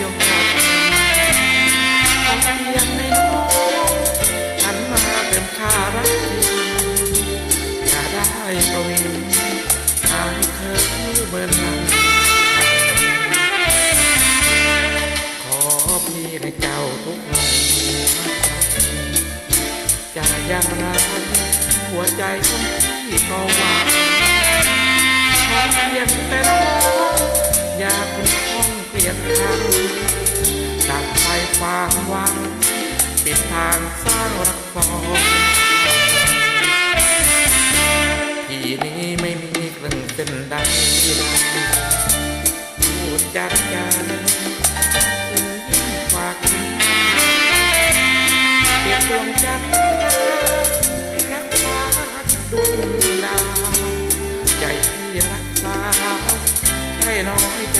ยกรับเอาเพียงในน้องหันมาเป็นข้ารักอย่าได้ประวินหายเคยเบิ่นหลังขอพี่ให้เจ้าทุกคนจะยังรักหัวใจของพี่ก็หวานขอเพียงแต่ องเปลี่ยนทางตัดไฟความหวังปิดทางสร้างรักฟองที่นี้ไม่มีเครื่องเส้นใดพูดจากใจฝากเก็บดวงจันทร์รักษาดวงดาวใจที่รักษาให้น้อยเป็น